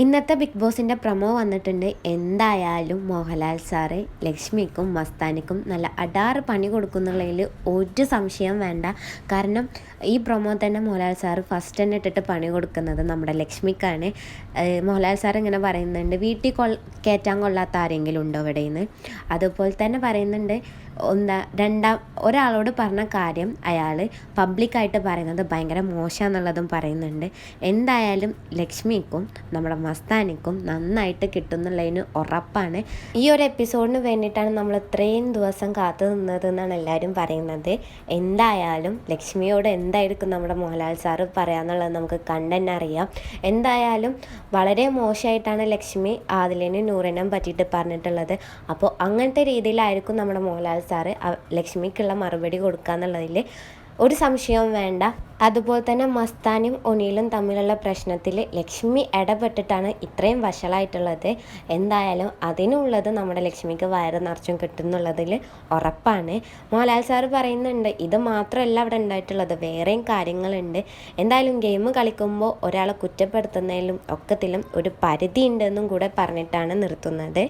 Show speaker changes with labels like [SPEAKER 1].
[SPEAKER 1] ഇന്നത്തെ ബിഗ് ബോസിന്റെ പ്രമോ വന്നിട്ടുണ്ട്. എന്തായാലും മോഹൻലാൽ സാറ് ലക്ഷ്മിക്കും മസ്താനിക്കും നല്ല അടാറ് പണി കൊടുക്കുന്നുള്ളതിൽ ഒരു സംശയം വേണ്ട. കാരണം ഈ പ്രൊമോ തന്നെ മോഹൻലാൽ സാറ് ഫസ്റ്റ് തന്നെ ഇട്ടിട്ട് പണി കൊടുക്കുന്നത് നമ്മുടെ ലക്ഷ്മിക്കാണ്. മോഹൻലാൽ സാർ ഇങ്ങനെ പറയുന്നുണ്ട് വീട്ടിൽ കൊൾ കയറ്റാൻ കൊള്ളാത്ത ആരെങ്കിലും ഉണ്ടോ ഇവിടെ നിന്ന് അതുപോലെ തന്നെ പറയുന്നുണ്ട് എന്താ രണ്ടാം ഒരാളോട് പറഞ്ഞ കാര്യം അയാൾ പബ്ലിക്കായിട്ട് പറയുന്നത് ഭയങ്കര മോശമാണെന്നുള്ളതും പറയുന്നുണ്ട്. എന്തായാലും ലക്ഷ്മിക്കും നമ്മുടെ മസ്താനിക്കും നന്നായിട്ട് കിട്ടുന്നുള്ളതിന് ഉറപ്പാണ്. ഈ ഒരു എപ്പിസോഡിന് വേണ്ടിയിട്ടാണ് നമ്മൾ ഇത്രയും ദിവസം കാത്തു നിന്നത് എന്നാണ് എല്ലാവരും പറയുന്നത്. എന്തായാലും ലക്ഷ്മിയോട് എന്തായിരിക്കും നമ്മുടെ മോഹൻലാൽ സാറ് പറയാന്നുള്ളത് നമുക്ക് കണ്ടന്നെ അറിയാം. എന്തായാലും വളരെ മോശമായിട്ടാണ് ലക്ഷ്മി ആദിലിനും നൂറിനും പറ്റിയിട്ട് പറഞ്ഞിട്ടുള്ളത്. അപ്പോൾ അങ്ങനത്തെ രീതിയിലായിരിക്കും നമ്മുടെ മോഹൻലാൽ സാറ് ലക്ഷ്മിക്കുള്ള മറുപടി കൊടുക്കുക എന്നുള്ളതിൽ ഒരു സംശയവും വേണ്ട. അതുപോലെ തന്നെ മസ്താനും ഒനിയിലും തമ്മിലുള്ള പ്രശ്നത്തിൽ ലക്ഷ്മി ഇടപെട്ടിട്ടാണ് ഇത്രയും വഷളായിട്ടുള്ളത്. എന്തായാലും അതിനുള്ളത് നമ്മുടെ ലക്ഷ്മിക്ക് വയറ് നിറച്ചും കിട്ടുന്നുള്ളതിൽ ഉറപ്പാണ്. മോഹൻലാൽ സാറ് പറയുന്നുണ്ട് ഇത് മാത്രമല്ല അവിടെ ഉണ്ടായിട്ടുള്ളത് വേറെയും കാര്യങ്ങളുണ്ട്. എന്തായാലും ഗെയിം കളിക്കുമ്പോൾ ഒരാളെ കുറ്റപ്പെടുത്തുന്നതിലും ഒക്കത്തിലും ഒരു പരിധി ഉണ്ടെന്നും കൂടെ പറഞ്ഞിട്ടാണ് നിർത്തുന്നത്.